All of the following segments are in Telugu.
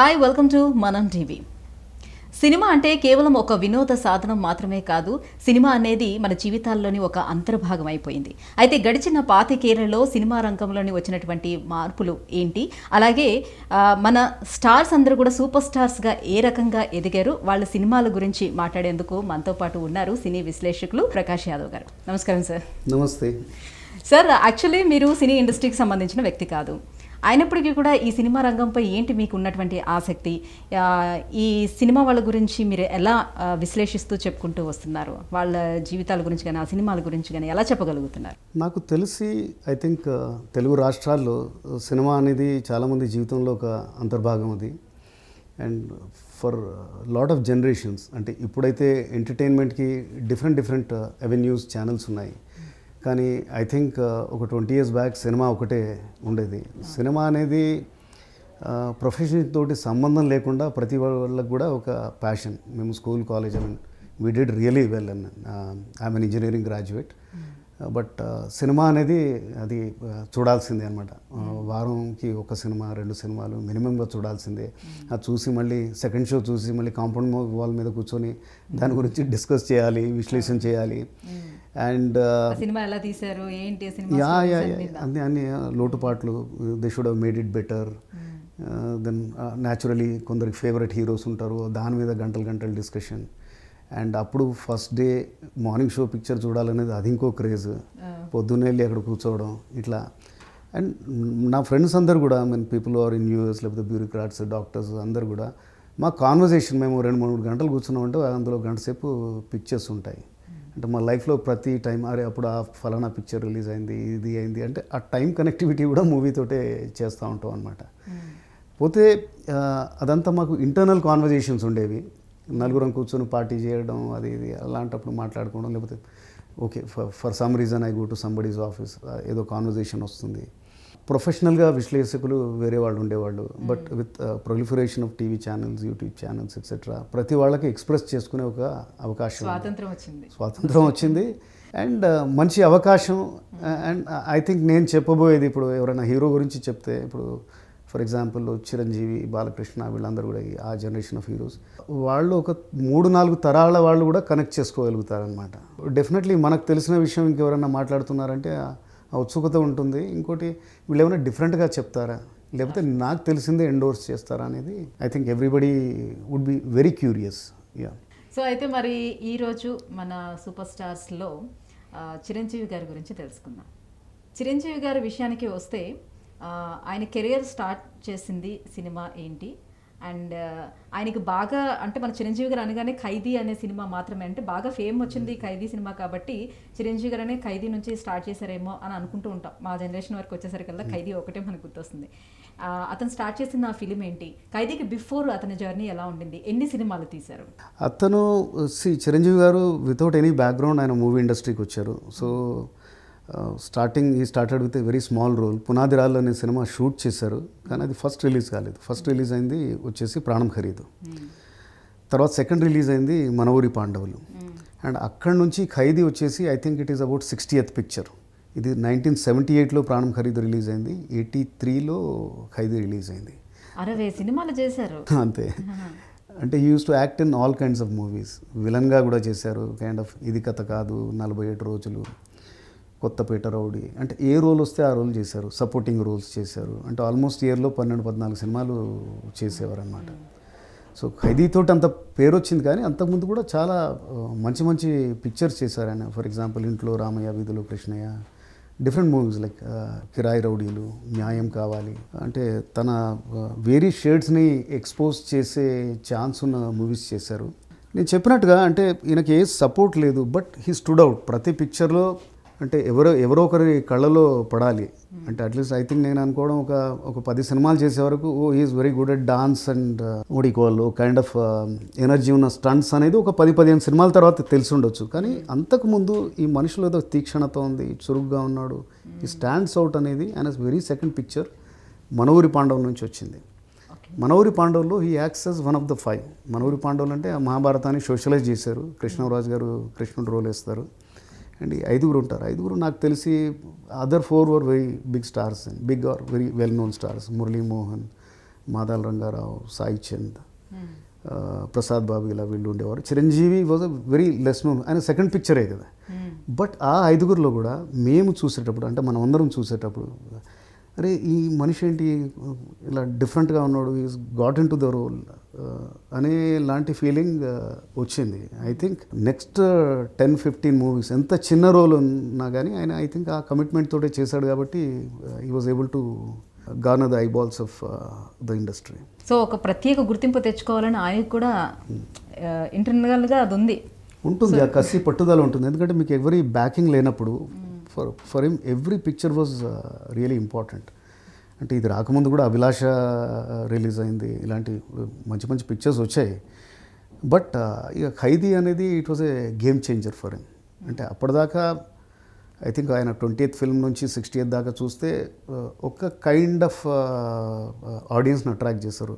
Hi welcome to Manam TV cinema అంటే కేవలం ఒక వినోద సాధనం మాత్రమే కాదు సినిమా అనేది మన జీవితాల్లోని ఒక అంతర్భాగం అయిపోయింది. అయితే గడిచిన పాతికేళ్ళలో సినిమా రంగంలోని వచ్చినటువంటి మార్పులు ఏంటి? అలాగే మన స్టార్స్ అందరూ కూడా సూపర్ స్టార్స్గా ఏ రకంగా ఎదిగారు? వాళ్ళ సినిమాల గురించి మాట్లాడేందుకు మనతో పాటు ఉన్నారు సినీ విశ్లేషకులు ప్రకాష్ యాదవ్ గారు. నమస్కారం సార్. నమస్తే. సార్ యాక్చువల్లీ మీరు సినీ ఇండస్ట్రీకి సంబంధించిన వ్యక్తి కాదు. అయినప్పటికీ కూడా ఈ సినిమా రంగంపై ఏంటి మీకు ఉన్నటువంటి ఆసక్తి ఈ సినిమా వాళ్ళ గురించి మీరు ఎలా విశ్లేషిస్తూ చెప్పుకుంటూ వస్తున్నారు? వాళ్ళ జీవితాల గురించి కానీ ఆ సినిమాల గురించి కానీ ఎలా చెప్పగలుగుతున్నారు? నాకు తెలిసి ఐ థింక్ తెలుగు రాష్ట్రాల్లో సినిమా అనేది చాలామంది జీవితంలో ఒక అంతర్భాగం అది. And for lot of generations అంటే ఇప్పుడైతే ఎంటర్టైన్మెంట్కి డిఫరెంట్ డిఫరెంట్ అవెన్యూస్ ఛానల్స్ ఉన్నాయి. కానీ ఐ థింక్ ఒక ట్వంటీ ఇయర్స్ బ్యాక్ సినిమా ఒకటే ఉండేది. సినిమా అనేది ప్రొఫెషన్ తోటి సంబంధం లేకుండా ప్రతి వాళ్ళకి కూడా ఒక ప్యాషన్ మేము school college I mean we did really well and I'm an engineering graduate but cinema అనేది అది చూడాల్సిందే అనమాట వారంకి ఒక సినిమా రెండు సినిమాలు మినిమంగా చూడాల్సిందే. అది చూసి మళ్ళీ సెకండ్ షో చూసి మళ్ళీ కాంపౌండ్ వాల్ మీద కూర్చొని దాని గురించి డిస్కస్ చేయాలి విశ్లేషణ చేయాలి. అండ్ సినిమా ఎలా తీశారు? ఏంటి యా యా అన్ని. అన్ని అన్ని లోటుపాట్లు. They should have made it better. Then naturally కొందరికి ఫేవరెట్ హీరోస్ ఉంటారు. దాని మీద గంటలు గంటలు డిస్కషన్. అండ్ అప్పుడు first day morning show picture చూడాలనేది అది ఇంకో క్రేజ్. పొద్దున్నే వెళ్ళి అక్కడ కూర్చోవడం ఇట్లా. అండ్ నా ఫ్రెండ్స్ అందరు కూడా mean people are in US లేకపోతే బ్యూరోక్రాట్స్ డాక్టర్స్ అందరు కూడా మా కాన్వర్జేషన్ మేము రెండు మూడు గంటలు కూర్చున్నామంటే అందులో గంట సేపు పిక్చర్స్ ఉంటాయి. అంటే మా లైఫ్లో ప్రతి టైం అరే అప్పుడు ఆ ఫలానా పిక్చర్ రిలీజ్ అయింది ఇది అయింది అంటే ఆ టైం కనెక్టివిటీ కూడా మూవీతోటే చేస్తూ ఉంటాం అనమాట పోతే ఆ, అదంతా మాకు ఇంటర్నల్ కాన్వర్జేషన్స్ ఉండేవి. నలుగురం కూర్చొని పార్టీ చేయడం అది ఇది అలాంటప్పుడు మాట్లాడుకోవడం లేకపోతే okay for some reason I go to somebody's office ఏదో కాన్వర్జేషన్ వస్తుంది. ప్రొఫెషనల్గా విశ్లేషకులు వేరే వాళ్ళు ఉండేవాళ్ళు but with proliferation of TV channels YouTube channels etcetera ప్రతి వాళ్ళకి ఎక్స్ప్రెస్ చేసుకునే ఒక అవకాశం. స్వాతంత్రం వచ్చింది. స్వాతంత్రం వచ్చింది. అండ్ మంచి అవకాశం అండ్ ఐ థింక్ నేను చెప్పబోయేది ఇప్పుడు ఎవరైనా హీరో గురించి చెప్తే ఇప్పుడు ఫర్ ఎగ్జాంపుల్ చిరంజీవి బాలకృష్ణ వీళ్ళందరూ కూడా ఈ- ఆ జనరేషన్ ఆఫ్ హీరోస్. వాళ్ళు ఒక మూడు నాలుగు తరాల వాళ్ళు కూడా కనెక్ట్ చేసుకోగలుగుతారనమాట డెఫినెట్లీ మనకు తెలిసిన విషయం ఇంకెవరైనా మాట్లాడుతున్నారంటే ఆ ఉత్సుకత ఉంటుంది. ఇంకోటి వీళ్ళు ఏమైనా డిఫరెంట్గా చెప్తారా? లేకపోతే నాకు తెలిసిందే ఎండోర్స్ చేస్తారా అనేది I think everybody would be very curious yeah so అయితే మరి ఈరోజు మన సూపర్ స్టార్స్లో చిరంజీవి గారి గురించి తెలుసుకుందాం. చిరంజీవి గారి విషయానికి వస్తే ఆయన కెరియర్ స్టార్ట్ చేసింది సినిమా ఏంటి? అండ్ ఆయనకి బాగా అంటే మన చిరంజీవి గారు అనగానే ఖైదీ అనే సినిమా మాత్రమే. అంటే బాగా ఫేమ్ వచ్చింది ఖైదీ సినిమా కాబట్టి చిరంజీవి గారు అనే ఖైదీ నుంచి స్టార్ట్ చేశారేమో అని అనుకుంటూ ఉంటాం. మా జనరేషన్ వరకు వచ్చేసరికల్లా ఖైదీ ఒకటే మనకు గుర్తొస్తుంది. అతను స్టార్ట్ చేసిన ఆ ఫిలిం ఏంటి? ఖైదీకి బిఫోర్ అతని జర్నీ ఎలా ఉండింది? ఎన్ని సినిమాలు తీశారు? అతను C Chiranjeevi garu without any background ఆయన మూవీ ఇండస్ట్రీకి వచ్చారు. సో స్టార్టింగ్ ఈ started with a very small role Punadi Rallu అనే సినిమా షూట్ చేశారు కానీ అది ఫస్ట్ రిలీజ్ కాలేదు. ఫస్ట్ రిలీజ్ అయింది వచ్చేసి ప్రాణం ఖరీదు. తర్వాత సెకండ్ రిలీజ్ అయింది మన ఊరి పాండవులు అండ్ అక్కడి నుంచి ఖైదీ వచ్చేసి I think it is about sixtieth picture ఇది నైన్టీన్ సెవెంటీ ఎయిట్లో ప్రాణం ఖరీదు రిలీజ్ అయింది ఎయిటీ త్రీలో ఖైదీ రిలీజ్ అయింది. అరవై సినిమాలు చేశారు. అంతే. అంటే used to act in all kinds of movies విలన్గా కూడా చేశారు కైండ్ ఆఫ్ ఇది కథ కాదు నలభై ఏడు రోజులు. కొత్తపేట రౌడీ. అంటే ఏ రోల్ వస్తే ఆ రోల్ చేశారు. సపోర్టింగ్ రోల్స్ చేశారు. అంటే ఆల్మోస్ట్ ఇయర్లో పన్నెండు పద్నాలుగు సినిమాలు చేసేవారు అనమాట సో ఖైదీతోటి అంత పేరు వచ్చింది కానీ అంతకుముందు కూడా చాలా మంచి మంచి పిక్చర్స్ చేశారు ఆయన. ఫర్ ఎగ్జాంపుల్ ఇంట్లో రామయ్య వీధులు కృష్ణయ్య డిఫరెంట్ మూవీస్ లైక్ కిరాయి రౌడీలు న్యాయం కావాలి. అంటే తన వేరీ షేడ్స్ని ఎక్స్పోజ్ చేసే ఛాన్స్ ఉన్న మూవీస్ చేశారు. నేను చెప్పినట్టుగా అంటే ఈయనకి ఏ సపోర్ట్ లేదు బట్ హీ స్టూడ్ అవుట్. ప్రతి పిక్చర్లో అంటే ఎవరో ఎవరో ఒకరి కళ్ళలో పడాలి. అంటే అట్లీస్ట్ ఐ థింక్ నేను అనుకోవడం ఒక ఒక పది సినిమాలు చేసే వరకు ఓ is very good at dance and ఓడికోవాలి kind of energy ఉన్న స్టంట్స్ అనేది ఒక పది పదిహేను సినిమాల తర్వాత తెలిసి ఉండొచ్చు. కానీ అంతకుముందు ఈ మనుషులు ఏదో తీక్షణత ఉంది చురుగ్గా ఉన్నాడు ఈ స్టాండ్స్ అవుట్ అనేది ఆయన వెరీ సెకండ్ పిక్చర్ మనూరి పాండవ్ నుంచి వచ్చింది. మనూరి పాండవుల్లో ఈ acts as one of the five Manavoori Pandavulu అంటే ఆ మహాభారతాన్ని సోషలైజ్ చేశారు. కృష్ణరాజు గారు కృష్ణుడు రోల్ వేస్తారు. అండ్. ఐదుగురు ఉంటారు. ఐదుగురు నాకు తెలిసి other four were very big stars big are very well known stars Murali Mohan Madala Rangarao Sai Chand ఆ, ప్రసాద్ బాబు ఇలా వీళ్ళు ఉండేవారు. Chiranjeevi was a very less known ఆయన సెకండ్ పిక్చరే కదా. బట్ ఆ ఐదుగురిలో కూడా మేము చూసేటప్పుడు అంటే మనం అందరం చూసేటప్పుడు అరే ఈ మనిషి ఏంటి? ఇలా డిఫరెంట్గా ఉన్నాడు is got into the role అనే లాంటి ఫీలింగ్ వచ్చింది. I think next ten fifteen movies ఎంత చిన్న రోల్ ఉన్నా కానీ ఆయన ఐ థింక్ ఆ కమిట్మెంట్ తోటే చేశాడు కాబట్టి ఈ was able to garner the eyeballs of the industry so ఒక ప్రత్యేక గుర్తింపు తెచ్చుకోవాలని ఆయనకు కూడా ఇంటర్నల్గా అది ఉంది. ఉంటుంది ఆ కసి పట్టుదల ఉంటుంది. ఎందుకంటే మీకు ఎవరి బ్యాకింగ్ లేనప్పుడు for for him every picture was really important అంటే ఇది రాకముందు కూడా అభిలాష రిలీజ్ అయింది. ఇలాంటి మంచి మంచి పిక్చర్స్ వచ్చాయి. బట్ ఇక ఖైదీ అనేది it was a game changer for him అంటే అప్పటిదాకా ఐ థింక్ ఆయన ట్వంటీ ఎయిత్ ఫిల్మ్ నుంచి సిక్స్టీ ఎయిత్ దాకా చూస్తే ఒక కైండ్ ఆఫ్ ఆడియన్స్ని అట్రాక్ట్ చేశారు.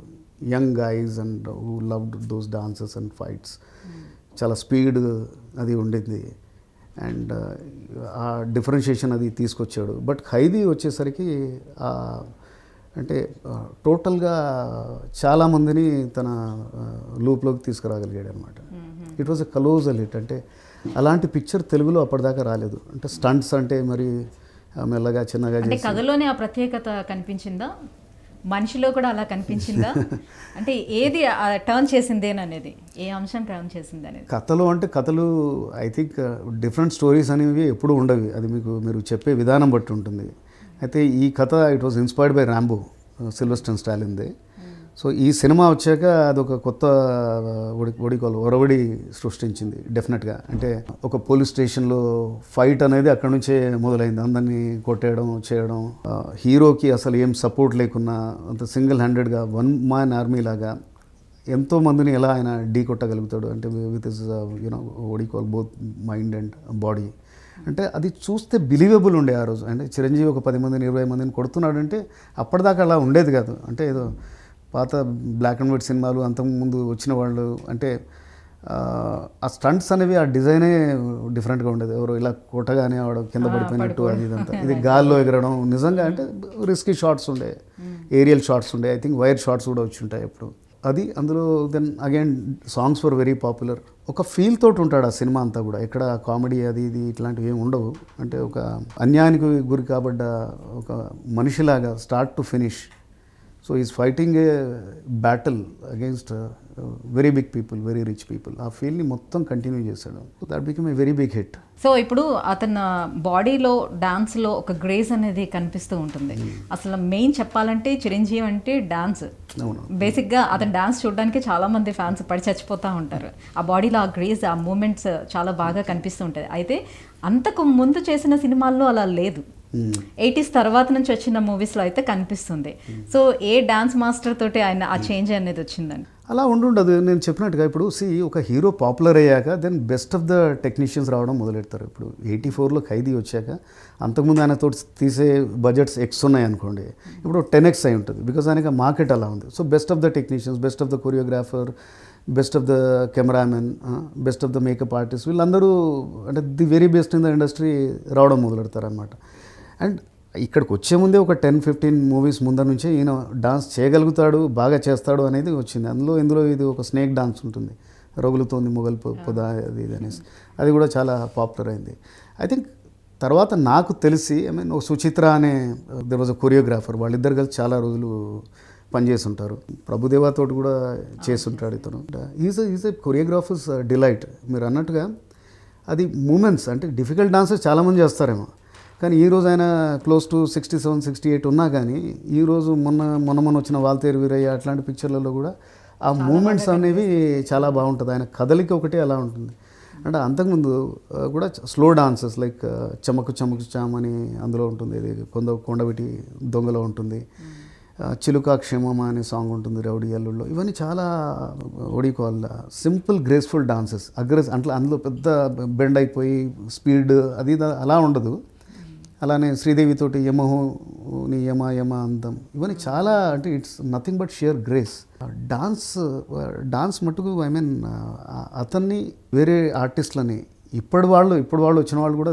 Young guys and who loved those dances and fights చాలా స్పీడ్ అది ఉండింది. అండ్ ఆ డిఫరెన్షియేషన్ అది తీసుకొచ్చాడు. బట్ ఖైదీ వచ్చేసరికి అంటే టోటల్గా చాలామందిని తన లూప్లోకి తీసుకురాగలిగాడు అనమాట it was a colossal hit అంటే అలాంటి పిక్చర్ తెలుగులో అప్పటిదాకా రాలేదు. అంటే స్టంట్స్ అంటే మరి మెల్లగా చిన్నగా కథలోనే ఆ ప్రత్యేకత కనిపించిందా? మనిషిలో కూడా అలా కనిపించిందా? అంటే ఏది టర్న్ చేసిందేననేది? ఏ అంశం టర్న్ చేసింది అనేది కథలు అంటే కథలు ఐ థింక్ డిఫరెంట్ స్టోరీస్ అనేవి ఎప్పుడూ ఉండవి. అది మీకు మీరు చెప్పే విధానం బట్టి ఉంటుంది. అయితే ఈ కథ it was inspired by Rambo Sylvester స్టాలిన్దే so ఈ సినిమా వచ్చాక అదొక కొత్త ఒడి ఒడికోలు ఒరవడి సృష్టించింది డెఫినెట్గా. అంటే ఒక పోలీస్ స్టేషన్లో ఫైట్ అనేది అక్కడ నుంచే మొదలైంది. అందరినీ కొట్టేయడం చేయడం హీరోకి అసలు ఏం సపోర్ట్ లేకున్నా అంత సింగిల్ హ్యాండెడ్గా వన్ మ్యాన్ ఆర్మీ లాగా ఎంతో మందిని ఎలా ఆయన ఢీ కొట్టగలుగుతాడు? అంటే విత్ ఇస్ యూనో ఒడికోల్ బోత్ మైండ్ అండ్ బాడీ. అంటే అది చూస్తే బిలీవబుల్ ఉండే ఆ రోజు. అంటే చిరంజీవి ఒక పది మందిని ఇరవై మందిని కొడుతున్నాడంటే అప్పటిదాకా అలా ఉండేది కాదు. అంటే ఏదో పాత బ్లాక్ అండ్ వైట్ సినిమాలు అంతకుముందు వచ్చిన వాళ్ళు అంటే ఆ, స్టంట్స్ అనేవి ఆ డిజైనే డిఫరెంట్గా ఉండేది. ఎవరు ఇలా కొట్టగానే వాడు కింద పడిపోయినట్టు అది ఇదంతా. ఇది గాల్లో ఎగరడం నిజంగా అంటే రిస్కీ షాట్స్ ఉండే. ఏరియల్ షాట్స్ ఉండే. ఐ థింక్ వైర్ షాట్స్ కూడా వచ్చి ఉంటాయి ఎప్పుడు. అది అందులో then again songs for very popular ఒక ఫీల్ తోటి ఉంటాడు ఆ సినిమా అంతా కూడా. ఎక్కడ కామెడీ అది ఇది ఇట్లాంటివి ఏమి ఉండవు. అంటే ఒక అన్యాయానికి గురి కాబడ్డ ఒక మనిషిలాగా start to finish so is fighting a battle against very big people very rich people ఆ ఫీల్ని మొత్తం కంటిన్యూ చేశాడు that become a very big hit so ఇప్పుడు అతని బాడీలో డాన్స్లో ఒక గ్రేస్ అనేది కనిపిస్తూ ఉంటుంది. అసలు మెయిన్ చెప్పాలంటే చిరంజీవి అంటే డాన్స్ బేసిక్గా అతను డాన్స్ చూడడానికి చాలా మంది ఫ్యాన్స్ పడి చచ్చిపోతూ ఉంటారు. ఆ బాడీలో ఆ గ్రేస్ ఆ మూమెంట్స్ చాలా బాగా కనిపిస్తూ ఉంటుంది అయితే అంతకు ముందు చేసిన సినిమాల్లో అలా లేదు. ఎయిటీస్ తర్వాత నుంచి వచ్చిన మూవీస్లో అయితే కనిపిస్తుంది. సో ఏ డాన్స్ మాస్టర్ తోటి ఆయన ఆ చేంజ్ అనేది వచ్చిందండి అలా ఉండుండదు. నేను చెప్పినట్టుగా ఇప్పుడు సి ఒక హీరో పాపులర్ అయ్యాక then best of the technicians రావడం మొదలెడతారు. ఇప్పుడు ఎయిటీ ఫోర్లో ఖైదీ వచ్చాక అంతకుముందు ఆయనతో తీసే బడ్జెట్స్ ఎక్స్ ఉన్నాయి అనుకోండి. ఇప్పుడు టెన్ ఎక్స్ అయి ఉంటుంది. బికాజ్ ఆయనకి మార్కెట్ అలా ఉంది. So best of the technicians best of the choreographer best of the cameraman best of the makeup artist వీళ్ళందరూ అంటే the very best in the industry రావడం మొదలెడతారు అనమాట అండ్ ఇక్కడికి వచ్చే ముందే ఒక టెన్ ఫిఫ్టీన్ మూవీస్ ముందర నుంచే ఈయన డాన్స్ చేయగలుగుతాడు బాగా చేస్తాడు అనేది వచ్చింది. అందులో ఇందులో ఇది ఒక స్నేక్ డాన్స్ ఉంటుంది. రగులుతోంది మొగల్ పొద అది ఇది అనేసి. అది కూడా చాలా పాపులర్ అయింది. ఐ థింక్ తర్వాత నాకు తెలిసి ఐ మీన్ ఒక సుచిత్ర అనే దర్ వాజ్ అ కొరియోగ్రాఫర్ వాళ్ళిద్దరు కలిసి చాలా రోజులు పనిచేసి ఉంటారు ప్రభుదేవాతో కూడా చేస్తుంటాడు ఇతను. Is is a choreographer's delight మీరు అన్నట్టుగా అది మూమెంట్స్ అంటే డిఫికల్ట్ డాన్సెస్ చాలామంది చేస్తారేమో. కానీ ఈ రోజు ఆయన close to sixty seven sixty eight ఉన్నా కానీ ఈ రోజు మొన్న మొన్న మొన్న వచ్చిన వాల్తేరు వీరయ్య అట్లాంటి పిక్చర్లలో కూడా ఆ మూమెంట్స్ అనేవి చాలా బాగుంటుంది. ఆయన కదలిక ఒకటి అలా ఉంటుంది. అంటే అంతకుముందు కూడా స్లో డాన్సెస్ లైక్ చమకు చమకు చామ్ అని అందులో ఉంటుంది. ఇది కొంద కొండవిటి దొంగలో ఉంటుంది. చిలుక క్షేమమ అనే సాంగ్ ఉంటుంది రౌడీ అల్లుల్లో ఇవన్నీ చాలా ఒడికోల్ సింపుల్ గ్రేస్ఫుల్ డాన్సెస్ అగ్రెస్ అంటే అందులో పెద్ద బెండ్ అయిపోయి స్పీడ్ అది అలా ఉండదు. అలానే శ్రీదేవితోటి యమహో నీ యమ యమ అందం. ఇవన్నీ చాలా అంటే it's nothing but sheer grace. Dance dance మటుకు ఐ మీన్ అతన్ని వేరే ఆర్టిస్ట్లని ఇప్పటి వాళ్ళు ఇప్పుడు వాళ్ళు వచ్చిన వాళ్ళు కూడా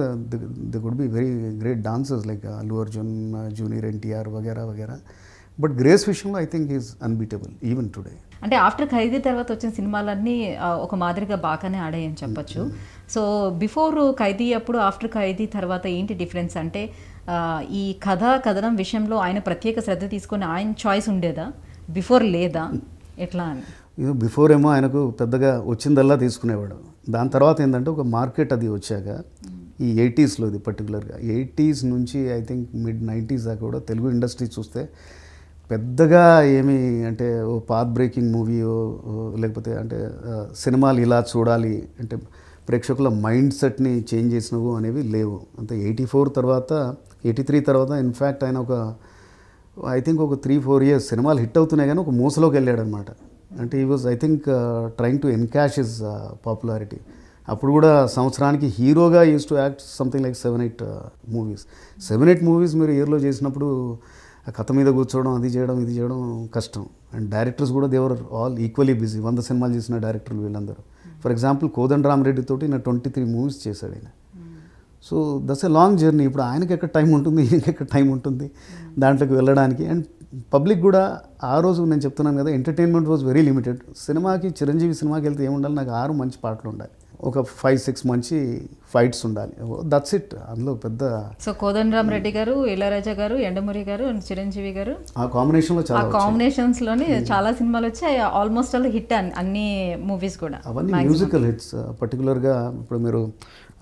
the good be very great dancers like Allu Arjun junior NTR వగేరా వగేరా. బట్ గ్రేస్ విషయంలో I think is unbeatable even today. అంటే ఆఫ్టర్ ఖైదీ తర్వాత వచ్చిన సినిమాలన్నీ ఒక మాదిరిగా బాగానే ఆడాయని చెప్పొచ్చు. సో బిఫోర్ ఖైదీ అప్పుడు ఆఫ్టర్ ఖైదీ తర్వాత ఏంటి డిఫరెన్స్ అంటే ఈ కథ కథనం విషయంలో ఆయన ప్రత్యేక శ్రద్ధ తీసుకొని ఆయన చాయిస్ ఉండేదా? బిఫోర్ లేదా? ఎట్లా అని? ఇది బిఫోర్ ఏమో ఆయనకు పెద్దగా వచ్చిందల్లా తీసుకునేవాడు. దాని తర్వాత ఏంటంటే ఒక మార్కెట్ అది వచ్చాక ఈ ఎయిటీస్లో ఇది పర్టికులర్గా ఎయిటీస్ నుంచి ఐ థింక్ మిడ్ నైంటీస్ దాకా కూడా తెలుగు ఇండస్ట్రీ చూస్తే పెద్దగా ఏమి అంటే ఓ పాత్ బ్రేకింగ్ మూవీ లేకపోతే అంటే సినిమాలు ఇలా చూడాలి అంటే ప్రేక్షకుల మైండ్ సెట్ని చేంజ్ చేసినవు అనేవి లేవు. అంటే ఎయిటీ ఫోర్ తర్వాత ఎయిటీ త్రీ తర్వాత ఇన్ఫ్యాక్ట్ ఆయన ఒక ఐ థింక్ ఒక త్రీ ఫోర్ ఇయర్స్ సినిమాలు హిట్ అవుతున్నాయి కానీ ఒక మూసలోకి వెళ్ళాడు అనమాట అంటే ఈ was I think trying to encash his popularity అప్పుడు కూడా సంవత్సరానికి హీరోగా used to act something like seven eight movies seven eight movies మీరు ఇయర్లో చేసినప్పుడు ఆ కథ మీద కూర్చోవడం అది చేయడం ఇది చేయడం కష్టం. అండ్ డైరెక్టర్స్ కూడా దేవర్ ఆల్ ఈక్వలీ బిజీ వంద సినిమాలు చేసిన డైరెక్టర్లు వీళ్ళందరూ. ఫర్ ఎగ్జాంపుల్ కోదండ రామరెడ్డి తోటి నా ట్వంటీ త్రీ మూవీస్ చేశాడు ఆయన so that's a long journey. ఇప్పుడు ఆయనకి ఎక్కడ టైం ఉంటుంది ఈయనకి ఎక్కడ టైం ఉంటుంది దాంట్లోకి వెళ్ళడానికి. అండ్ పబ్లిక్ కూడా ఆ రోజు నేను చెప్తున్నాను కదా ఎంటర్టైన్మెంట్ వాజ్ వెరీ లిమిటెడ్. సినిమాకి చిరంజీవి సినిమాకి వెళ్తే ఏముండాలి? నాకు ఆరు మంచి పాటలు ఉండాలి. ఒక ఫైవ్ సిక్స్ మంచి ఫైట్స్ ఉండాలి. దట్స్ ఇట్ అందులో పెద్ద సో కోదండరామ్ రెడ్డి గారు ఇళయరాజా గారు ఎండమూరి గారు and చిరంజీవి గారు. ఆ కాంబినేషన్లో చాలా కాంబినేషన్స్లోని చాలా సినిమాలు వచ్చాయి. ఆల్మోస్ట్ ఆల్ హిట్ అన్ని మూవీస్ కూడా. అవన్నీ మ్యూజికల్ హిట్స్ పర్టికులర్గా ఇప్పుడు మీరు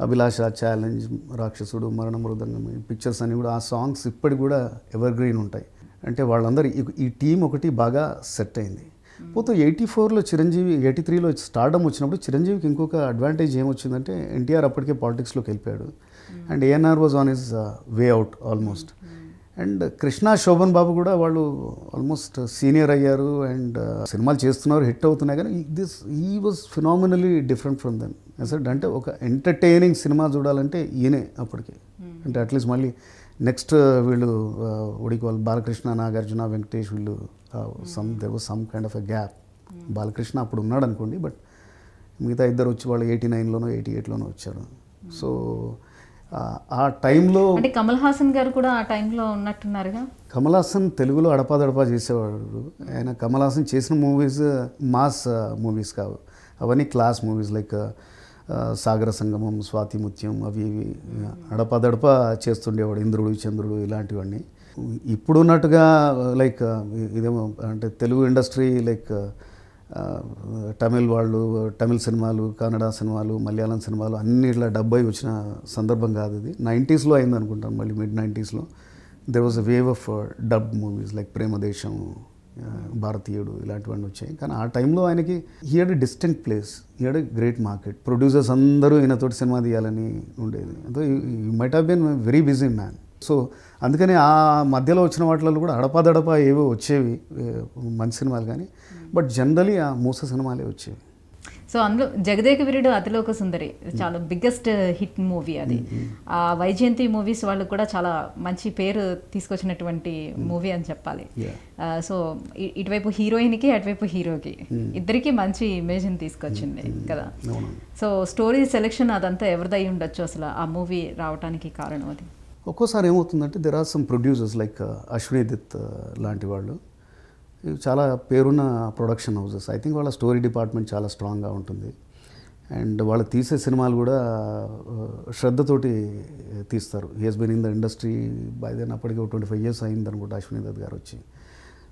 అభిలాష ఛాలెంజ్ రాక్షసుడు మరణ మృదంగం పిక్చర్స్ అన్నీ కూడా ఆ సాంగ్స్ ఇప్పటికి కూడా ఎవర్ గ్రీన్ ఉంటాయి. అంటే వాళ్ళందరూ ఈ టీం ఒకటి బాగా సెట్ అయింది. పోతే ఎయిటీ ఫోర్లో చిరంజీవి ఎయిటీ త్రీలో స్టార్డమ్ వచ్చినప్పుడు చిరంజీవికి ఇంకొక అడ్వాంటేజ్ ఏమొచ్చిందంటే ఎన్టీఆర్ అప్పటికే పాలిటిక్స్లోకి వెళ్ళిపోయాడు. And ANR was on his way out almost and Krishna Shobhan Babu కూడా వాళ్ళు ఆల్మోస్ట్ సీనియర్ అయ్యారు అండ్ సినిమాలు చేస్తున్నారు హిట్ అవుతున్నాయి. కానీ this he was phenomenally different from అసలు అంటే ఒక ఎంటర్టైనింగ్ సినిమా చూడాలంటే ఈయనే అప్పటికి. అంటే అట్లీస్ట్ మళ్ళీ నెక్స్ట్ వీళ్ళు ఉడికి వాళ్ళు బాలకృష్ణ నాగార్జున వెంకటేష్ వీళ్ళు some there was some kind of a gap Balakrishna అప్పుడు ఉన్నాడు అనుకోండి బట్ మిగతా ఇద్దరు వచ్చి వాళ్ళు ఎయిటీ నైన్లోనో ఎయిటీ ఎయిట్లోనో వచ్చారు. సో ఆ టైంలో అంటే కమల్ హాసన్ గారు కూడా ఆ టైంలో ఉన్నట్టున్నారుగా? కమల్ హాసన్ తెలుగులో అడపాదడపా చేసేవాడు. ఆయన కమల్ హాసన్ చేసిన మూవీస్ మాస్ మూవీస్ కావు. అవన్నీ class movies like Sagara Sangamam Swathi Muthyam అవి ఇవి అడపాదడపా చేస్తుండేవాడు ఇంద్రుడు చంద్రుడు ఇలాంటివన్నీ. ఇప్పుడున్నట్టుగా లైక్ ఇదేమో అంటే తెలుగు ఇండస్ట్రీ లైక్ తమిళ్ వాళ్ళు తమిళ్ సినిమాలు కన్నడ సినిమాలు మలయాళం సినిమాలు అన్ని ఇట్లా డెబ్బై వచ్చిన సందర్భం కాదు ఇది. నైంటీస్లో అయింది అనుకుంటాను మళ్ళీ mid నైంటీస్లో. There was a wave of dub movies like Premadesam Bharateeyudu ఇలాంటివన్నీ వచ్చాయి. కానీ ఆ టైంలో ఆయనకి he had distant place he had great market producers అందరూ ఈయనతోటి సినిమా తీయాలని ఉండేది. అంటే you might have been very busy man so అందుకని ఆ మధ్యలో వచ్చిన వాటిలో కూడా అడపాదడపా ఏవో వచ్చేవి మంచి సినిమాలు కానీ. బట్ జనరలీ ఆ మూస సినిమాలే వచ్చేవి. సో అందులో జగదేక వీరుడు అతిలోక సుందరి. చాలా బిగ్గెస్ట్ హిట్ మూవీ అది. ఆ వైజయంతి మూవీస్ వాళ్ళకు కూడా చాలా మంచి పేరు తీసుకొచ్చినటువంటి మూవీ అని చెప్పాలి. సో ఇటువైపు హీరోయిన్కి అటువైపు హీరోకి ఇద్దరికి మంచి ఇమేజ్ని తీసుకొచ్చింది కదా. సో స్టోరీ సెలెక్షన్ అదంతా ఎవరిదై ఉండొచ్చు అసలు ఆ మూవీ రావడానికి కారణం అది? ఒక్కోసారి ఏమవుతుందంటే there are some producers like Ashwini Dutt లాంటి వాళ్ళు. చాలా పేరున్న ప్రొడక్షన్ హౌసెస్ ఐ థింక్ వాళ్ళ స్టోరీ డిపార్ట్మెంట్ చాలా స్ట్రాంగ్గా ఉంటుంది. అండ్ వాళ్ళు తీసే సినిమాలు కూడా uh, శ్రద్ధతోటి తీస్తారు. He been in the industry by then అప్పటికి ట్వంటీ ఫైవ్ ఇయర్స్ అయింది అనుకుంటా అశ్విని దత్ గారు వచ్చి.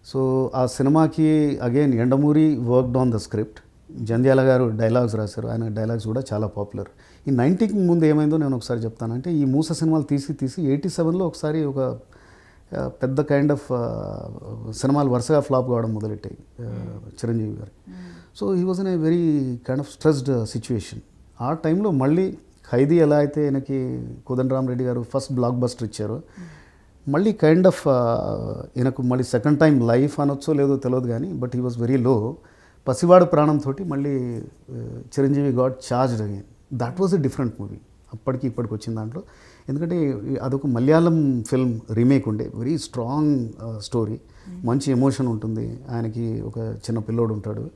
సో ఆ సినిమాకి again Yandamuri worked on the script Jandhyala garu dialogues రాశారు. ఆయన డైలాగ్స్ కూడా చాలా పాపులర్ ఈ నైంటీకి ముందు ఏమైందో నేను ఒకసారి చెప్తానంటే ఈ మూస సినిమాలు తీసి తీసి ఎయిటీ సెవెన్లో ఒకసారి ఒక పెద్ద కైండ్ ఆఫ్ సినిమాలు వరుసగా ఫ్లాప్ కావడం మొదలెట్టాయి Chiranjeevi garu. So he was in a very kind of stressed situation ఆ టైంలో మళ్ళీ ఖైదీ ఎలా అయితే ఆయనకి కోదండరామరెడ్డి గారు ఫస్ట్ బ్లాక్ బస్టర్ ఇచ్చారో మళ్ళీ కైండ్ ఆఫ్ ఈయనకు మళ్ళీ సెకండ్ టైం లైఫ్ అనొచ్చో లేదో తెలియదు కానీ but he was very low పసివాడు ప్రాణంతో మళ్ళీ Chiranjeevi got charged again that was a different movie అప్పటికి ఇప్పటికి వచ్చిన దాంట్లో. ఎందుకంటే అదొక మలయాళం ఫిల్మ్ రీమేక్ ఉండే వెరీ స్ట్రాంగ్ స్టోరీ మంచి ఎమోషన్ ఉంటుంది. ఆయనకి ఒక చిన్న పిల్లోడు ఉంటాడు.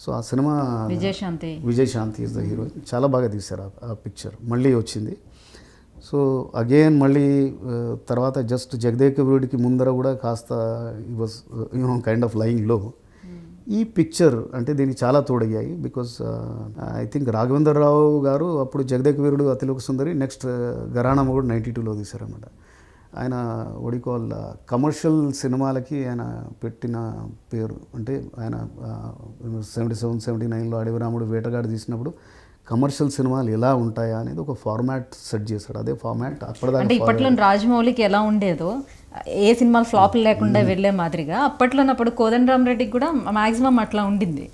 సో ఆ cinema Vijayashanti. Vijay Shanti is the hero చాలా బాగా తీశారు ఆ- పిక్చర్ మళ్ళీ వచ్చింది. సో అగైన్ మళ్ళీ ఆ, తర్వాత జస్ట్ జగదేకవీరుడికి ముందర కూడా కాస్త he was you know kind of లైంగ్లో ఈ పిక్చర్ అంటే దీనికి చాలా తోడయ్యాయి because I think Raghavendra Rao garu అప్పుడు జగదేక వీరుడు అతిలోక సుందరి నెక్స్ట్ గరాణా కూడా నైంటీ టూలో తీశారన్నమాట. ఆయన ఒడికోల్ కమర్షియల్ సినిమాలకి ఆయన పెట్టిన పేరు. అంటే ఆయన సెవెంటీ సెవెన్ సెవెంటీ నైన్లో అడవిరాముడు వేటగాడు తీసినప్పుడు కమర్షియల్ సినిమాలు ఎలా ఉంటాయా అనేది ఒక ఫార్మాట్ సెట్ చేశాడు. అదే ఫార్మాట్ అప్పటిదాకా ఇప్పట్లో రాజమౌళికి ఎలా ఉండేదో ఏ సినిమాలు ఫ్లాప్ లేకుండా వెళ్ళే మాదిరిగా అప్పట్లో అప్పుడు కోదండరామరెడ్డికి కూడా మాక్సిమం అట్లా ఉండింది.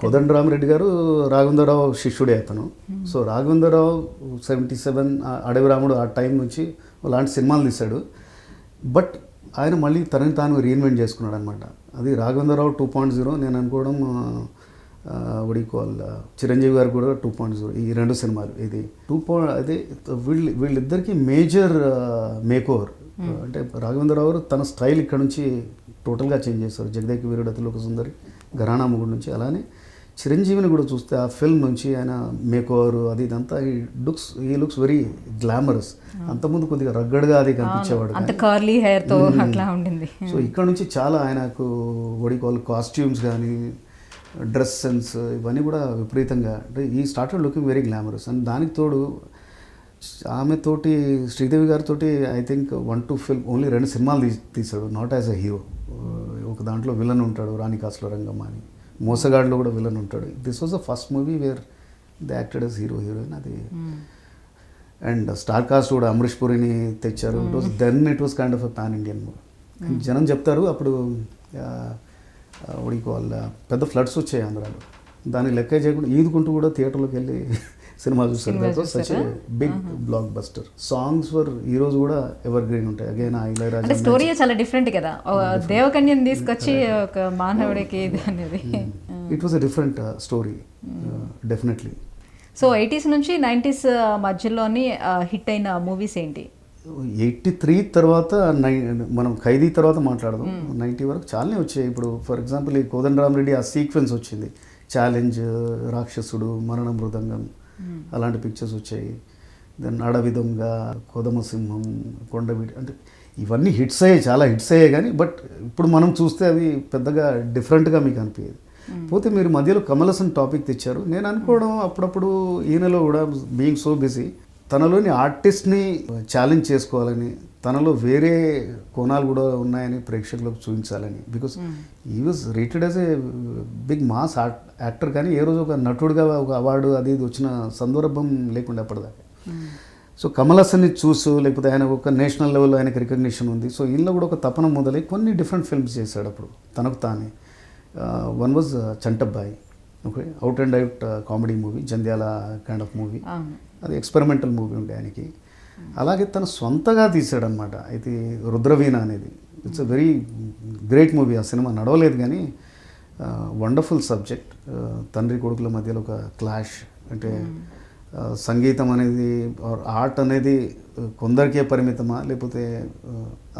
కోదండరామరెడ్డి గారు రాఘవేంద్రరావు శిష్యుడే అతను. So Raghavendra Rao seventy seven Adavi Ramudu ఆ టైం నుంచి అలాంటి సినిమాలు తీశాడు. బట్ ఆయన మళ్ళీ తనని తాను రీఇన్వెంట్ చేసుకున్నాడు అనమాట అది రాఘవేంద్రరావు టూ పాయింట్ జీరో నేను అనుకోవడం ఉడికోల్ చిరంజీవి గారు కూడా టూ పాయింట్ జీరో ఈ రెండు సినిమాలు. ఇది టూ పాయింట్ అదే వీళ్ళు వీళ్ళిద్దరికి మేజర్ మేక్ ఓవర్ అంటే రాఘవేంద్రరావు తన స్టైల్ ఇక్కడ నుంచి టోటల్గా చేంజ్ చేస్తారు జగదేక వీరుడు అతిలోక సుందరి ఘరానా మొగుడు నుంచి అలానే చిరంజీవిని కూడా చూస్తే ఆ ఫిల్మ్ నుంచి ఆయన మేక్ ఓవర్ అది ఇదంతా ఈ లుక్స్ ఈ లుక్స్ వెరీ గ్లామరస్ అంతకుముందు కొద్దిగా రగ్గడ్గా అది కనిపించేవాడు అంత కర్లీ హెయిర్తో అట్లా ఉండింది. సో ఇక్కడ నుంచి చాలా ఆయనకు ఒడికోల్ కాస్ట్యూమ్స్ కానీ డ్రెస్ సెన్స్ ఇవన్నీ కూడా విపరీతంగా. అంటే he started looking very glamorous and దానికి తోడు ఆమె తోటి శ్రీదేవి గారితో I think one two film only రెండు సినిమాలు తీ తీశాడు. నాట్ యాజ్ అ హీరో ఒక దాంట్లో విలన్ ఉంటాడు రాణి కాసుల రంగమ్మ అని. మోసగాడిలో కూడా విలన్ ఉంటాడు. This was the first movie where they acted as hero heroine అది అండ్ స్టార్ కాస్ట్ కూడా అమరీష్ పురిని తెచ్చారు. It was then it was kind of a pan Indian movie జనం చెప్తారు అప్పుడు ఉడికోవాలి పెద్ద ఫ్లడ్స్ వచ్చాయి ఆంధ్రాలో. దానికి లెక్క చేయకుండా ఈదుకుంటూ కూడా థియేటర్లోకి వెళ్ళి cinema that was such? Big blockbuster songs for ఈ రోజు కూడా ఎవర్ గ్రీన్ ఉంటాయి అగైన్ అంటే ఇళయరాజా స్టోరీ చాలా డిఫరెంట్ కదా. దేవకన్యని తీసుకొచ్చి ఒక మానవుడికి ఇది అనేది. It was a different story definitely so eighties నుంచి నైంటీస్ మధ్యలోని హిట్ అయిన మూవీస్ ఏంటి? ఎయిటీ త్రీ తర్వాత నై మనం ఖైదీ తర్వాత మాట్లాడదాం. నైంటీ వరకు చాలానే వచ్చాయి. ఇప్పుడు ఫర్ ఎగ్జాంపుల్ ఈ కోదండరామరెడ్డి ఆ సీక్వెన్స్ వచ్చింది. ఛాలెంజ్ రాక్షసుడు మరణ మృదంగం అలాంటి పిక్చర్స్ వచ్చాయి. దెన్ అడవి దొంగ కోదమసింహం కొండవీటి అంటే ఇవన్నీ హిట్స్ అయ్యాయి చాలా హిట్స్ అయ్యాయి కానీ బట్ ఇప్పుడు మనం చూస్తే అవి పెద్దగా డిఫరెంట్గా మీకు అనిపించేది పోతే మీరు మధ్యలో కమలసన్ టాపిక్ తెచ్చారు. నేను అనుకోవడం అప్పుడప్పుడు ఈయనలో కూడా బీయింగ్ సో బిజీ తనలోని ఆర్టిస్ట్ని ఛాలెంజ్ చేసుకోవాలని తనలో వేరే కోణాలు కూడా ఉన్నాయని ప్రేక్షకులకు చూపించాలని. Because he was rated as a big mass actor కానీ ఏ రోజు ఒక నటుడుగా ఒక అవార్డు అది ఇది వచ్చిన సందర్భం లేకుండా అప్పటిదాకా. సో కమల్ హాసన్ని చూసు లేకపోతే ఆయన ఒక నేషనల్ లెవెల్లో ఆయనకి రికగ్నిషన్ ఉంది. సో ఈయనలో కూడా ఒక తపన మొదలై కొన్ని డిఫరెంట్ ఫిల్మ్స్ చేశాడు అప్పుడు తనకు తానే. One was Chantabbayi okay out and out comedy movie Jandhyala kind of movie అది ఎక్స్పెరిమెంటల్ మూవీ ఉండే ఆయనకి. అలాగే తను సొంతగా తీసాడనమాట అయితే రుద్రవీణ అనేది. It's a very great movie ఆ సినిమా నడవలేదు కానీ వండర్ఫుల్ సబ్జెక్ట్ తండ్రి కొడుకుల మధ్యలో ఒక క్లాష్ అంటే సంగీతం అనేది ఆర్ట్ అనేది కొందరికే పరిమితమా? లేకపోతే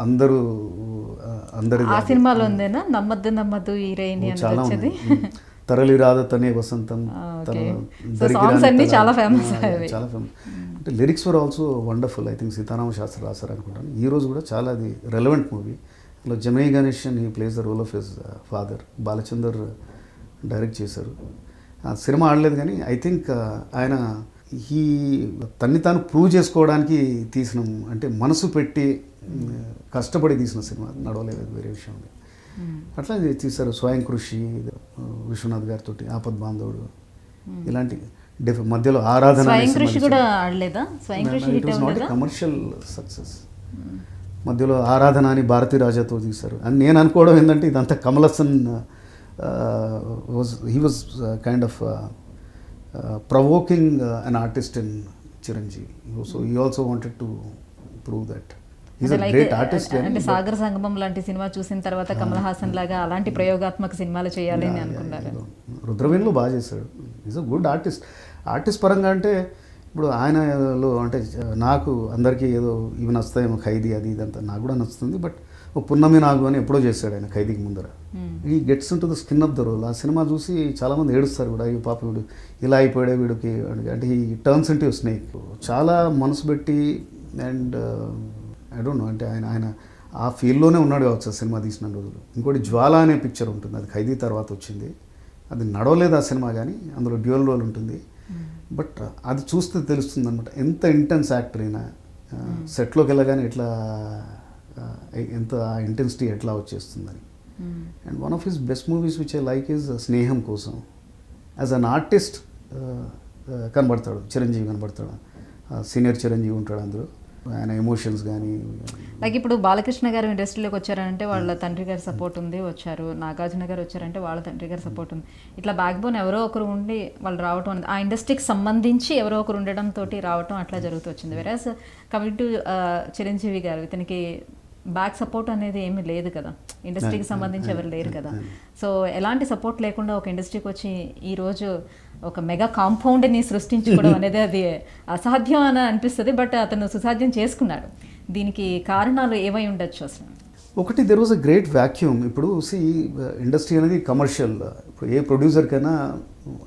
అందరూ అందరి ఆ సినిమాలో ఉందేనా? నమ్మద్దు నమ్మద్దు అని చాలా వచ్చేది ఉన్నాయి తరలి రాద తనే వసంతం రాని అన్నీ చాలా అవి. చాలా ఫేమస్ అంటే lyrics were also wonderful I think Sitarama Sastri రాశారు అనుకుంటాను. ఈ రోజు కూడా చాలా అది రెలవెంట్ మూవీ అందులో జమై గణేష్ అని plays the role of his father Balachander direct చేశారు. ఆ సినిమా ఆడలేదు కానీ ఐ థింక్ ఆయన ఈ తన్ని తాను ప్రూవ్ చేసుకోవడానికి తీసిన అంటే మనసు పెట్టి కష్టపడి తీసిన సినిమా. నడవలేదు వేరే విషయం. అట్లా తీశారు స్వయం కృషి విశ్వనాథ్ గారితో ఆపద్ బాంధవుడు. ఇలాంటి మధ్యలో ఆరాధన కమర్షియల్ సక్సెస్ మధ్యలో ఆరాధన అని భారతీ రాజాతో తీశారు. అని నేను అనుకోవడం ఏంటంటే ఇదంతా Kamal Haasan was he was kind of provoking an artist in Chiranjeevi so he also wanted to prove that అంటే అంటే సాగర సంగమం లాంటి సినిమా చూసిన తర్వాత కమల్ హాసన్ లాగా అలాంటి ప్రయోగాత్మక సినిమాలు చేయాలి అని అనుకున్నారు. రుద్రవేణిలో బాగా చేశాడు. He's a good artist artist పరంగా అంటే ఇప్పుడు ఆయనలో అంటే నాకు అందరికీ ఏదో ఇవి నచ్చుతాయేమో ఖైదీ అది ఇదంతా నాకు కూడా నచ్చుతుంది బట్ ఓ పున్నమి నాగు అని ఎప్పుడో చేశాడు ఆయన ఖైదీకి ముందర. He gets into the skin of the role ఆ సినిమా చూసి చాలామంది ఏడుస్తారు కూడా ఈ పాప వీడు ఇలా అయిపోయాడే వీడికి. అంటే ఈ టర్న్స్ ఇంటూ స్నేక్ చాలా మనసు పెట్టి అండ్ ఐ డోంట్ నో అంటే ఆయన ఆయన ఆ ఫీల్డ్లోనే ఉన్నాడు కావచ్చు సినిమా తీసిన రోజులు. ఇంకోటి జ్వాల అనే పిక్చర్ ఉంటుంది అది ఖైదీ తర్వాత వచ్చింది. అది నడవలేదు ఆ సినిమా కానీ అందులో డ్యూయల్ రోల్ ఉంటుంది. బట్ అది చూస్తే తెలుస్తుంది అనమాట ఎంత ఇంటెన్స్ యాక్టర్ అయినా సెట్లోకి వెళ్ళగానే ఎట్లా ఎంత ఆ ఇంటెన్సిటీ ఎట్లా వచ్చేస్తుందని. And one of his best movies which I like is Sneham Kosam. As an artist కనబడతాడు చిరంజీవి కనబడతాడు. సీనియర్ చిరంజీవి ఉంటాడు అందులో. ఆయన ఎమోషన్స్ కానీ లైక్ ఇప్పుడు బాలకృష్ణ గారు ఇండస్ట్రీలోకి వచ్చారంటే వాళ్ళ తండ్రి గారి సపోర్ట్ ఉంది వచ్చారు. నాగార్జున గారు వచ్చారంటే వాళ్ళ తండ్రి గారి సపోర్ట్ ఉంది. ఇట్లా బ్యాక్ బోన్ ఎవరో ఒకరు ఉండి వాళ్ళు రావటం అనేది ఆ ఇండస్ట్రీకి సంబంధించి ఎవరో ఒకరు ఉండడం తోటి రావటం అట్లా జరుగుతూ వచ్చింది. వెరాస్ కమింగ్ టు చిరంజీవి గారు ఇతనికి బ్యాక్ సపోర్ట్ అనేది ఏమీ లేదు కదా. ఇండస్ట్రీకి సంబంధించి ఎవరు లేరు కదా. సో ఎలాంటి సపోర్ట్ లేకుండా ఒక ఇండస్ట్రీకి వచ్చి ఈ రోజు ఒక మెగా కాంపౌండ్ని సృష్టించుకోవడం అనేది అది అసాధ్యం అని అనిపిస్తుంది బట్ అతను సుసాధ్యం చేసుకున్నాడు. దీనికి కారణాలు ఏమై ఉండొచ్చు అసలు? ఒకటి there was a great vacuum ఇప్పుడు సి ఇండస్ట్రీ అనేది కమర్షియల్ ఇప్పుడు ఏ ప్రొడ్యూసర్కైనా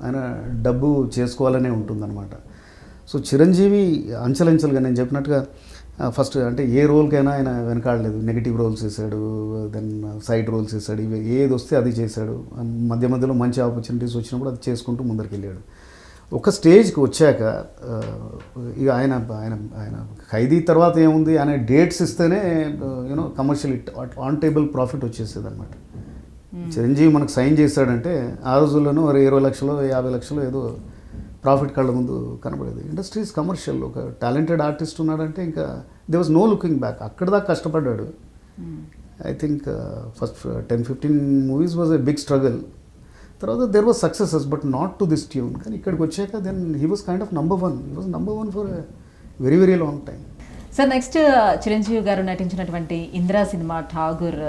ఆయన డబ్బు చేసుకోవాలనే ఉంటుందన్నమాట. సో చిరంజీవి అంచెలంచెలుగా నేను చెప్పినట్టుగా ఫస్ట్ అంటే ఏ రోల్కైనా ఆయన వెనకాడలేదు నెగిటివ్ రోల్స్ చేశాడు దెన్ సైడ్ రోల్స్ చేశాడు ఇవి ఏది వస్తే అది చేశాడు. మధ్య మధ్యలో మంచి ఆపర్చునిటీస్ వచ్చినప్పుడు అది చేసుకుంటూ ముందరికి వెళ్ళాడు ఒక స్టేజ్కి వచ్చాక ఇక ఆయన ఆయన ఆయన ఖైదీ తర్వాత ఏముంది? ఆయన డేట్స్ ఇస్తేనే you know commercial on table profit వచ్చేసేది అనమాట చిరంజీవి మనకు సైన్ చేశాడంటే ఆ రోజుల్లోనూ ఇరవై లక్షలు యాభై లక్షలు ఏదో ప్రాఫిట్ కళ్ళ ముందు కనబడేది. Industries commercial. ఒక టాలెంటెడ్ ఆర్టిస్ట్ ఉన్నాడంటే ఇంకా they was no looking back అక్కడ దాకా కష్టపడ్డాడు. I think first ten fifteen movies was a big struggle తర్వాత there was successes but not to this tune కానీ ఇక్కడికి వచ్చాక then he was kind of number one he was number one for very very long time sir next Chiranjeevi garu నటించినటువంటి ఇందిరా సినిమా ఠాగూర్.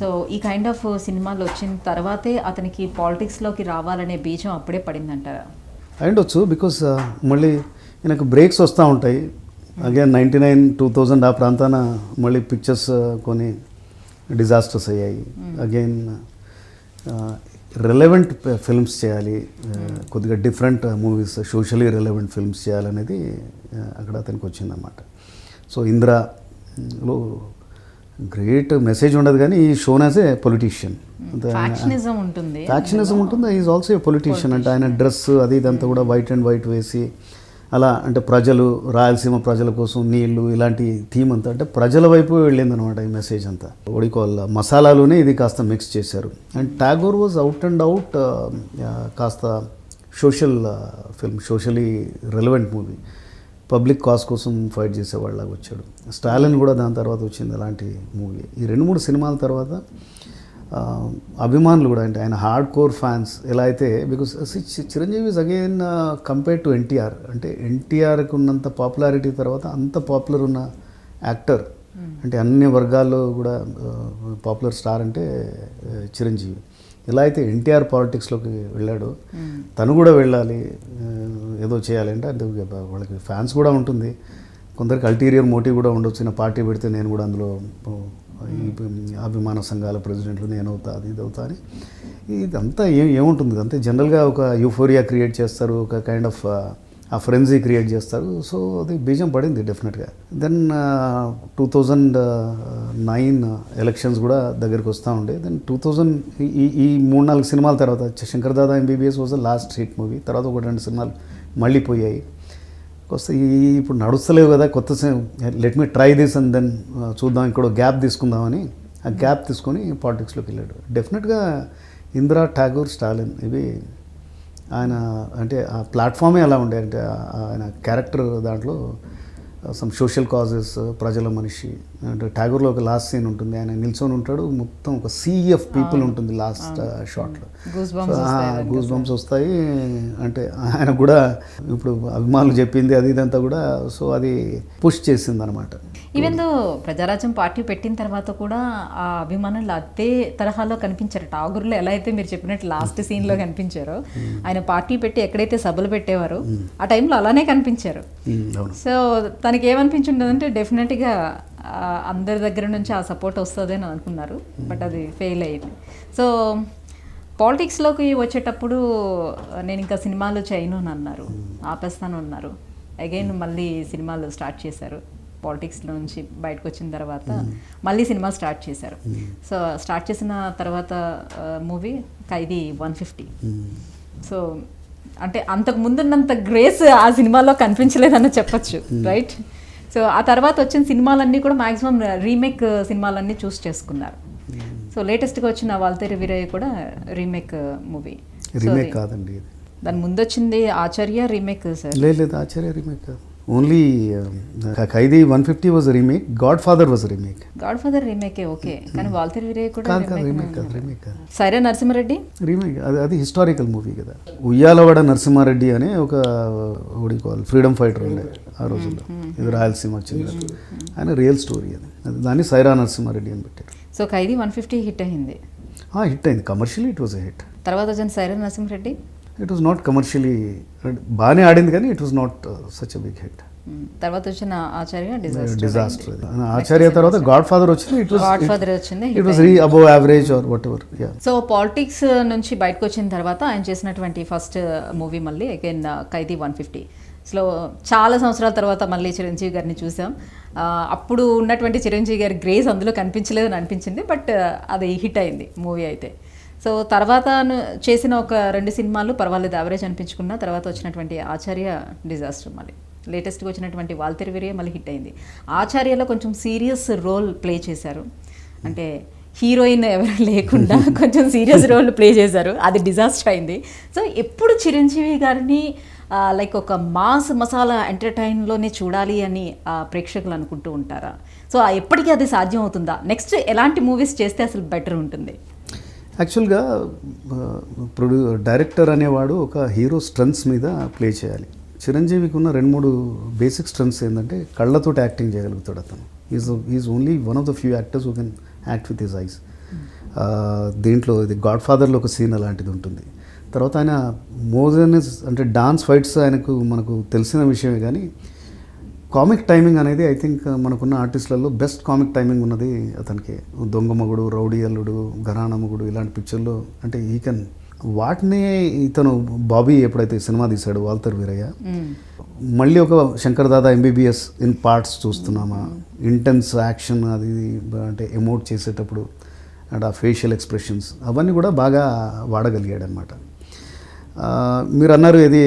సో ఈ కైండ్ ఆఫ్ సినిమాలు వచ్చిన తర్వాతే అతనికి పాలిటిక్స్లోకి రావాలనే బీజం అప్పుడే పడిందంటారా? అయిండొచ్చు బికాస్ మళ్ళీ ఈయనకు బ్రేక్స్ వస్తూ ఉంటాయి. Again ninety nine two thousand ఆ ప్రాంతాన మళ్ళీ పిక్చర్స్ కొన్ని డిజాస్టర్స్ అయ్యాయి. అగైన్ రిలవెంట్ ఫిల్మ్స్ చేయాలి. Uh, కొద్దిగా different movies socially relevant films చేయాలనేది uh, అక్కడ అతనికి వచ్చిందన్నమాట. సో ఇందిరాలో గ్రేట్ మెసేజ్ ఉండదు కానీ he shown as a politician factionism ఉంటుంది. ఫ్యాక్షనిజం ఉంటుంది. ఈజ్ ఆల్సో ఏ పొలిటీషియన్ అంటే ఆయన డ్రెస్ అది ఇదంతా కూడా వైట్ అండ్ వైట్ వేసి అలా అంటే ప్రజలు రాయలసీమ ప్రజల కోసం నీళ్ళు ఇలాంటి థీమ్ అంతా అంటే ప్రజల వైపు వెళ్ళిందనమాట ఈ మెసేజ్ అంతా. ఒడికోల్ మసాలాలోనే ఇది కాస్త మిక్స్ చేశారు. And Tagore was out and out కాస్త social film socially relevant movie public cause కోసం ఫైట్ చేసేవాళ్ళలాగా వచ్చాడు. స్టాలిన్ కూడా దాని తర్వాత వచ్చింది అలాంటి మూవీ. ఈ రెండు మూడు సినిమాల తర్వాత అభిమానులు కూడా అంటే ఆయన హార్డ్ కోర్ ఫ్యాన్స్ ఎలా అయితే because Chiranjeevi is again compare to NTR అంటే ఎన్టీఆర్కి ఉన్నంత పాపులారిటీ తర్వాత అంత పాపులర్ ఉన్న యాక్టర్ అంటే అన్ని వర్గాల్లో కూడా పాపులర్ స్టార్ అంటే ఆ, చిరంజీవి. ఎలా అయితే ఎన్టీఆర్ పాలిటిక్స్లోకి వెళ్ళాడో. తను కూడా వెళ్ళాలి ఏదో చేయాలి అంటే అంటే వాళ్ళకి ఫ్యాన్స్ కూడా ఉంటుంది. కొందరికి అల్టీరియర్ మోటివ్ కూడా ఉండొచ్చు. నా పార్టీ పెడితే నేను కూడా అందులో అభిమాన సంఘాల ప్రెసిడెంట్లు నేను అవుతా అది ఇది అవుతా అని. ఇదంతా ఏం ఏముంటుంది? ఇదంతా జనరల్గా ఒక యూఫోరియా క్రియేట్ చేస్తారు. ఒక కైండ్ ఆఫ్ ఆ ఫ్రెన్జీ క్రియేట్ చేస్తారు. సో అది బీజం పడింది డెఫినెట్గా then two thousand nine elections కూడా దగ్గరికి వస్తూ ఉండే. దెన్ టూ థౌజండ్ ఈ ఈ మూడు నాలుగు సినిమాల తర్వాత Shankar Dada MBBS was last hit movie తర్వాత ఒక రెండు సినిమాలు మళ్ళీ పోయాయి. ఈ ఇప్పుడు నడుస్తలేవు కదా కొత్త let me try this and then చూద్దాం ఇక్కడ గ్యాప్ తీసుకుందామని. ఆ గ్యాప్ తీసుకొని పాలిటిక్స్లోకి వెళ్ళాడు. డెఫినెట్గా ఇందిరా ఠాగూర్ స్టాలిన్ ఇవి ఆయన అంటే ఆ ప్లాట్ఫామే అలా ఉండే. అంటే ఆయన క్యారెక్టర్ దాంట్లో సమ్ సోషల్ కాజెస్ ప్రజల మనిషి అంటే ఠాగూర్లో ఒక లాస్ట్ సీన్ ఉంటుంది. ఆయన నిల్చొని ఉంటాడు. మొత్తం ఒక సీఎఫ్ పీపుల్ ఉంటుంది లాస్ట్ షాట్లో. గూస్ బంప్స్ వస్తాయి అంటే ఆయన కూడా ఇప్పుడు అభిమానులు చెప్పింది అది ఇదంతా కూడా సో అది పుష్ చేసింది అనమాట ఈవెన్ దో ప్రజారాజ్యం పార్టీ పెట్టిన తర్వాత కూడా ఆ అభిమానులు అదే తరహాలో కనిపించారు. టాగూర్లో ఎలా అయితే మీరు చెప్పినట్టు లాస్ట్ సీన్లో కనిపించారో ఆయన పార్టీ పెట్టి ఎక్కడైతే సభలు పెట్టేవారో ఆ టైంలో అలానే కనిపించారు. సో తనకి ఏమనిపించుండదంటే డెఫినెట్గా ఆ, అందరి దగ్గర నుంచి ఆ సపోర్ట్ వస్తుంది అని అనుకున్నారు బట్ అది ఫెయిల్ అయింది. సో పాలిటిక్స్లోకి వచ్చేటప్పుడు నేను ఇంకా సినిమాలు చేయను అని అన్నారు ఆపేస్తాను అన్నారు. అగైన్ మళ్ళీ సినిమాలు స్టార్ట్ చేశారు పాలిటిక్స్లో నుంచి బయటకు వచ్చిన తర్వాత మళ్ళీ సినిమా స్టార్ట్ చేశారు. సో స్టార్ట్ చేసిన తర్వాత movie Khaidi one fifty. So అంటే అంతకు ముందున్నంత గ్రేస్ ఆ సినిమాలో కనిపించలేదని చెప్పొచ్చు రైట్ సో ఆ తర్వాత వచ్చిన సినిమాలన్నీ కూడా మాక్సిమం రీమేక్ సినిమాలన్నీ చూస్ చేసుకున్నారు. సో లేటెస్ట్గా వచ్చిన వాల్తేరి వీరయ్య కూడా రీమేక్ మూవీ. రీమేక్ కాదండి దాని ముందు వచ్చింది ఆచార్య రీమేక్ సార్ లేదు ఆచార్య రీమేక్ కాదు. Only Khaidi one fifty was remake Godfather was remake Godfather రీమేకే okay. కానీ వాల్తేరి వీరయ్య కూడా కాదు కాదు రీమేక్ కాదు రీమేక్ కాదు సైరా నరసింహారెడ్డి? రీమేక్ అది అది హిస్టారికల్ మూవీ కదా. ఉయ్యాలవాడ నరసింహారెడ్డి అనే ఒక కాల్ ఫ్రీడమ్ ఫైటర్ ఉండే ఆ రోజుల్లో. ఇది రాయలసీమ వచ్చింది. ఆయన రియల్ స్టోరీ అది. దాన్ని సైరా నరసింహారెడ్డి అని పెట్టారు. So Khaidi one fifty hit అయింది. హిట్ అయింది. కమర్షియలీ ఇట్ వాజ్ హిట్ తర్వాత వచ్చిన Sye Raa Narasimha Reddy? It was not commercially బాగానే ఆడింది కానీ it was not such a big hit. తర్వాత వచ్చిన ఆచార్య డిజాస్టర్ ఆచార్య తర్వాత గాడ్ ఫాదర్ వచ్చింది ఇట్ గాడ్ ఫాదర్ వచ్చింది it was re above average or whatever so politics నుంచి బయటకు వచ్చిన తర్వాత ఆయన చేసినటువంటి ఫస్ట్ మూవీ మళ్ళీ again Khaidi one fifty. So చాలా సంవత్సరాల తర్వాత మళ్ళీ చిరంజీవి గారిని చూసాం. ఆ, అప్పుడు ఉన్నటువంటి చిరంజీవి గారి గ్రేస్ అందులో కనిపించలేదని అనిపించింది బట్ అది హిట్ అయింది మూవీ అయితే. సో తర్వాత చేసిన ఒక రెండు సినిమాలు పర్వాలేదు యావరేజ్ అనిపించుకున్న. తర్వాత వచ్చినటువంటి ఆచార్య డిజాస్టర్ మళ్ళీ. లేటెస్ట్గా వచ్చినటువంటి వాల్తెరి వీరయ్య మళ్ళీ హిట్ అయింది. ఆచార్యలో కొంచెం సీరియస్ రోల్ ప్లే చేశారు. అంటే హీరోయిన్ ఎవరు లేకుండా కొంచెం సీరియస్ రోల్ ప్లే చేశారు. అది డిజాస్టర్ అయింది. సో ఎప్పుడు చిరంజీవి గారిని లైక్ ఒక మాస్ మసాలా ఎంటర్టైన్లోనే చూడాలి అని ఆ, ప్రేక్షకులు అనుకుంటూ ఉంటారా? సో ఎప్పటికీ అది సాధ్యం అవుతుందా? నెక్స్ట్ ఎలాంటి మూవీస్ చేస్తే అసలు బెటర్ ఉంటుంది? యాక్చువల్గా ప్రొడ్యూ డైరెక్టర్ అనేవాడు ఒక హీరో స్ట్రెంగ్స్ మీద ప్లే చేయాలి. చిరంజీవికి ఉన్న రెండు మూడు బేసిక్ స్ట్రెంగ్స్ ఏంటంటే కళ్ళతోటి యాక్టింగ్ చేయగలుగుతాడు అతను. He's he's only one of the few actors who can act with his eyes. దీంట్లో ఇది గాడ్ ఫాదర్లో ఒక సీన్ అలాంటిది ఉంటుంది. తర్వాత ఆయన మోజనస్ అంటే డాన్స్ ఫైట్స్ ఆయనకు మనకు తెలిసిన విషయమే కానీ కామిక్ టైమింగ్ అనేది ఐ థింక్ మనకున్న ఆర్టిస్టులలో బెస్ట్ కామిక్ టైమింగ్ ఉన్నది అతనికి. దొంగ మొగుడు రౌడీ అల్లుడు ఘరానా మొగుడు ఇలాంటి పిక్చర్లో అంటే ఈ కెన్ వాటినే ఇతను బాబీ ఎప్పుడైతే సినిమా తీశాడు వాల్తర్ వీరయ్య మళ్ళీ ఒక Shankar Dada MBBS in parts చూస్తున్నామా? Intense action అది అంటే ఎమోట్ చేసేటప్పుడు అండ్ ఆ ఫేషియల్ ఎక్స్ప్రెషన్స్ అవన్నీ కూడా బాగా వాడగలిగాడు అనమాట మీరు అన్నారు ఇది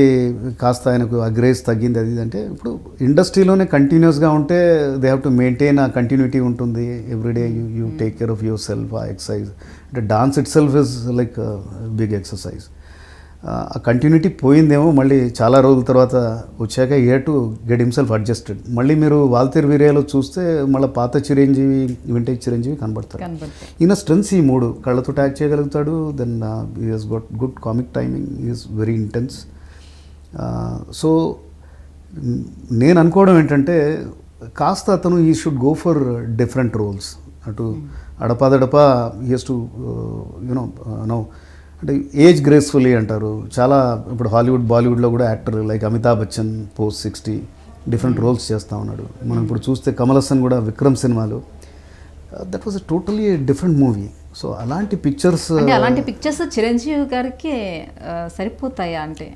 కాస్త ఆయనకు అగ్రేజ్ తగ్గింది అది అంటే ఇప్పుడు ఇండస్ట్రీలోనే కంటిన్యూస్గా ఉంటే దే హ్యావ్ టు మెయింటైన్ ఆ కంటిన్యూటీ ఉంటుంది. Everyday you you take care of yourself ఆ ఎక్సర్సైజ్ అంటే dance itself is like big exercise ఆ కంటిన్యూటీ పోయిందేమో మళ్ళీ చాలా రోజుల తర్వాత వచ్చాక he to get himself adjusted. మళ్ళీ మీరు వాల్తేరు వీరియాలో చూస్తే మళ్ళీ పాత చిరంజీవి వింటేజ్ చిరంజీవి కనబడతారు. ఈయన స్ట్రెంత్స్ ఈ మూడు కళ్ళతో ట్యాక్ చేయగలుగుతాడు then he's got good comic timing he's very intense so నేను అనుకోవడం ఏంటంటే కాస్త అతను he should go for different roles అటు అడపాదడప he's to you know no అంటే ఏజ్ గ్రేస్ఫుల్లీ అంటారు. చాలా ఇప్పుడు హాలీవుడ్ బాలీవుడ్లో కూడా actor like Amitabh Bachchan post sixty different roles చేస్తూ ఉన్నాడు. మనం ఇప్పుడు చూస్తే కమల్ హాసన్ కూడా విక్రమ్ సినిమాలు. That was totally different movie so అలాంటి పిక్చర్స్ అంటే అలాంటి పిక్చర్స్ చిరంజీవి గారికి ఆ, సరిపోతాయా అంటే?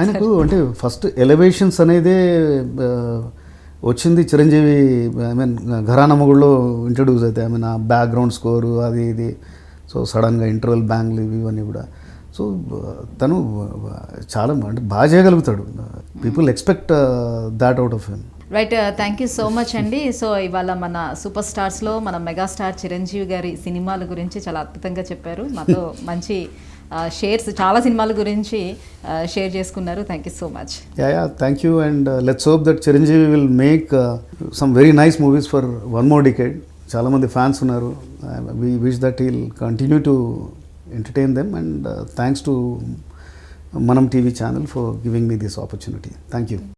ఆయనకు అంటే ఫస్ట్ ఎలివేషన్స్ అనేదే ఆ, వచ్చింది చిరంజీవి ఐ మీన్ ఘరానా మొగుడులో ఇంట్రడ్యూస్ అయితే. ఐ మీన్ ఆ బ్యాక్గ్రౌండ్ స్కోరు అది ఇది. సో సడన్గా ఇంటర్వెల్ బ్యాంగ్లు ఇవి ఇవన్నీ కూడా. సో తను చాలా అంటే బాగా చేయగలుగుతాడు. People expect that out of him right thank you so much అండి. సో ఇవాళ మన సూపర్ స్టార్స్లో మన మెగాస్టార్ చిరంజీవి గారి సినిమాల గురించి చాలా అద్భుతంగా చెప్పారు. మాతో మంచి షేర్స్ చాలా సినిమాల గురించి షేర్ చేసుకున్నారు. Thank you so much yeah thank you and let's hope that Chiranjeevi will make some very nice movies for one more decade చాలామంది ఫ్యాన్స్ ఉన్నారు. We wish that he'll continue to entertain them and thanks to Manam TV channel for giving me this opportunity thank you